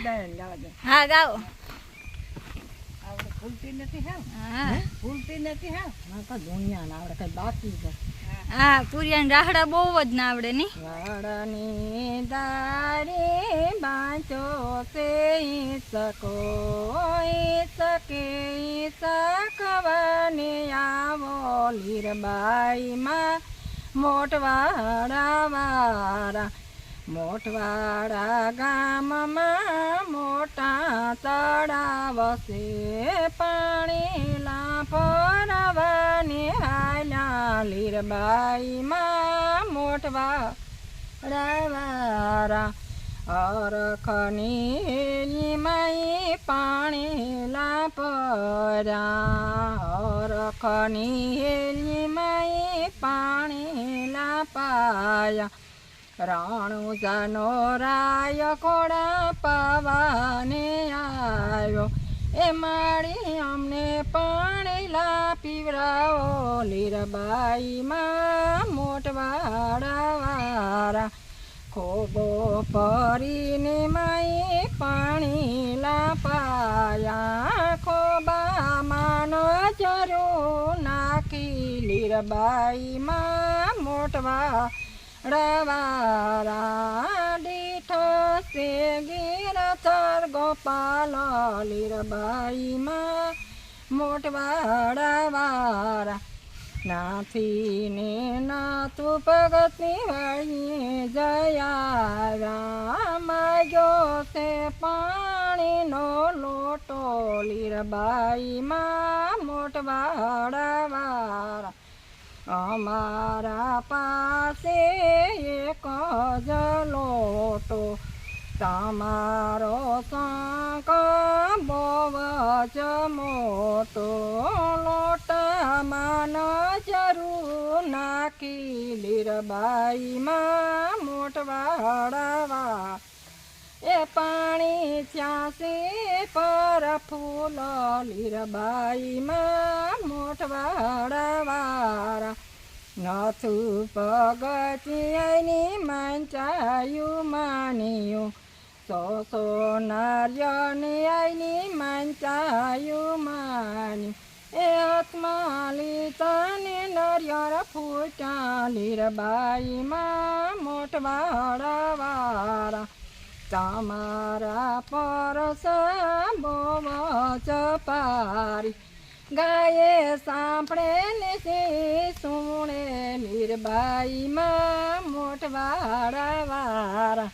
હા ગાઓ આવડે ભૂલતી નથી હા? હા. ભૂલતી નથી હા? મા તો દુનિયા ના આવડે કઈ બાકી છે. હા પુરિયાન રાહડા બહુ જ ના આવડે ની? વાળની દારી બાંચો તે સકો સકે સકવાની આવો લીરબાઈમાં મોટવાડા વારા મોટવાડા ગામમાં તળાવ છે પાણીલા લાફરવાની હાલ્યા લીરબાઈમાં મોટવા રવારા. અરખની માઈ પાણીલા પરા અરખની માઈ પાણીલા લાપાયા. રાણુ જાનો રાય કોડા પાવાને આવ્યો? એ માળી અમને પાણી લા પીવરાવો લીરબાઈમાં મોટવાડા વારા. ખોબો પરીને માઈ પાણી લાપાયા ખોબામાં નજરો નાખી લીરબાઈમાં મોટવા દીઠ સે ગીરચર ગોપાલ લીરબાઈમાં મોટવાડા વારા નાથીને નાતું ભગતની વળી જયા રામાયો છે પાણીનો લોટો લીરબાઈમાં મોટવાડા વારા અમારા પાસે એક જ લોટો. તમારો શંખ બહુ જ મોટો. લોટમાં જરૂર નાખી. લીરબાઈમાં મોટવાડાવા એ પાણી છ્યાસે પર ફૂલ લીરબાઈમાં મોટવાડાવારા નથું પગચિયાની મંચાયું માન્યું. સો સો નાર્યની આઈની મંચાયું માન્યું. એ હાથમાં લીતાને નરિયર ફૂટ્યા લીરબાઈમાં મોટવાડાવારા તમારા પરસ ચપારી પારી. ગાયે સાંભળે ને સે સુણે લીરબાઈમાં મોટવાળા વારા.